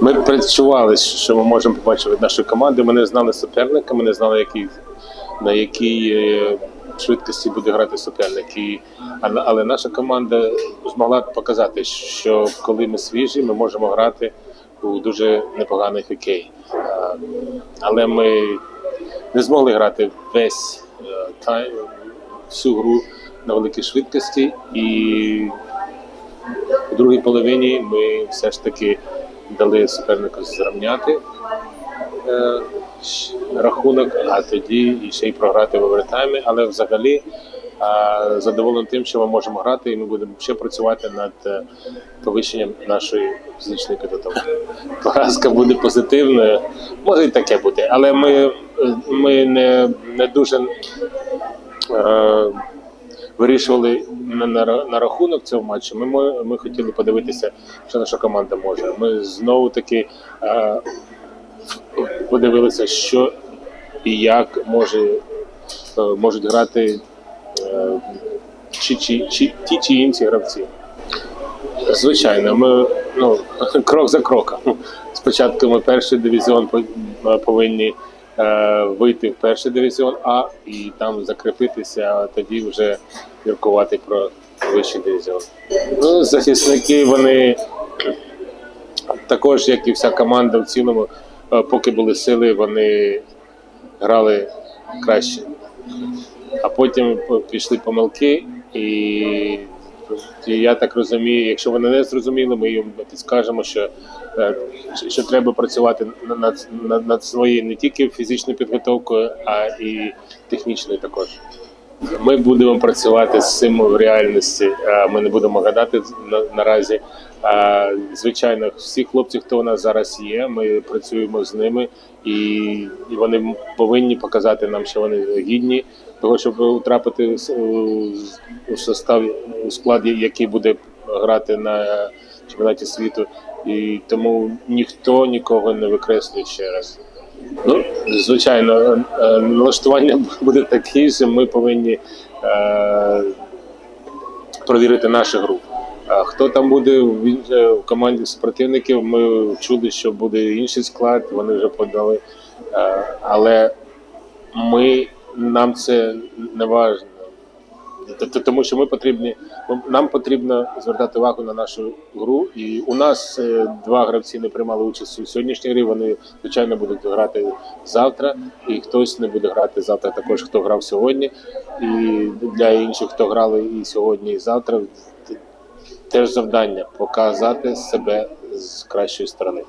Ми передчували, що ми можемо побачити від нашої команди. Ми не знали суперника, ми не знали, який, на якій е, швидкості буде грати суперник. І, але, наша команда змогла показати, що коли ми свіжі, ми можемо грати у дуже непоганий хокей. Але ми не змогли грати весь е, тайм, всю гру на великій швидкості. І у другій половині ми все ж таки дали супернику зрівняти е, рахунок, а тоді ще й програти в овертаймі. Але взагалі е, задоволений тим, що ми можемо грати, і ми будемо ще працювати над е, повищенням нашої фізичної підготовки. Поразка буде позитивною, може і таке бути, але ми, ми не, не дуже. Вирішували на, на, на рахунок цього матчу. Ми, ми хотіли подивитися, що наша команда може. Ми знову таки е, подивилися, що і як може, е, можуть грати е, чи, чи, чи, ті чи інші гравці. Звичайно, ми ну, крок за кроком. Спочатку ми перший дивізіон повинні е, вийти в перший дивізіон А і там закріпитися, а тоді вже міркувати про вищий дивізіон. Ну, захисники вони також, як і вся команда в цілому, е, поки були сили, вони грали краще. А потім пішли помилки, і і я так розумію, якщо вони не зрозуміли, ми їм підскажемо, що, е, що треба працювати на- над, над, над своєю не тільки фізичною підготовкою, а і технічною також. Ми будемо працювати з цим в реальності. Ми не будемо гадати на, наразі. Звичайно, всі хлопці, хто у нас зараз є, ми працюємо з ними, і, вони повинні показати нам, що вони гідні того, щоб утрапити у, у состав у склад, який буде грати на чемпіонаті світу. І тому ніхто нікого не викреслює ще раз. Ну, звичайно, е, е, налаштування буде таке, що ми повинні е, провірити нашу гру. Хто там буде в, команді супротивників, ми чули, що буде інший склад, вони вже подали. Е, але ми, нам це не важливо. Тому що ми потрібні, нам потрібно звертати увагу на нашу гру. І у нас е, два гравці не приймали участь у сьогоднішній грі. Вони звичайно будуть грати завтра, і хтось не буде грати завтра. Також хто грав сьогодні. І для інших, хто грали і сьогодні, і завтра, теж завдання показати себе з кращої сторони.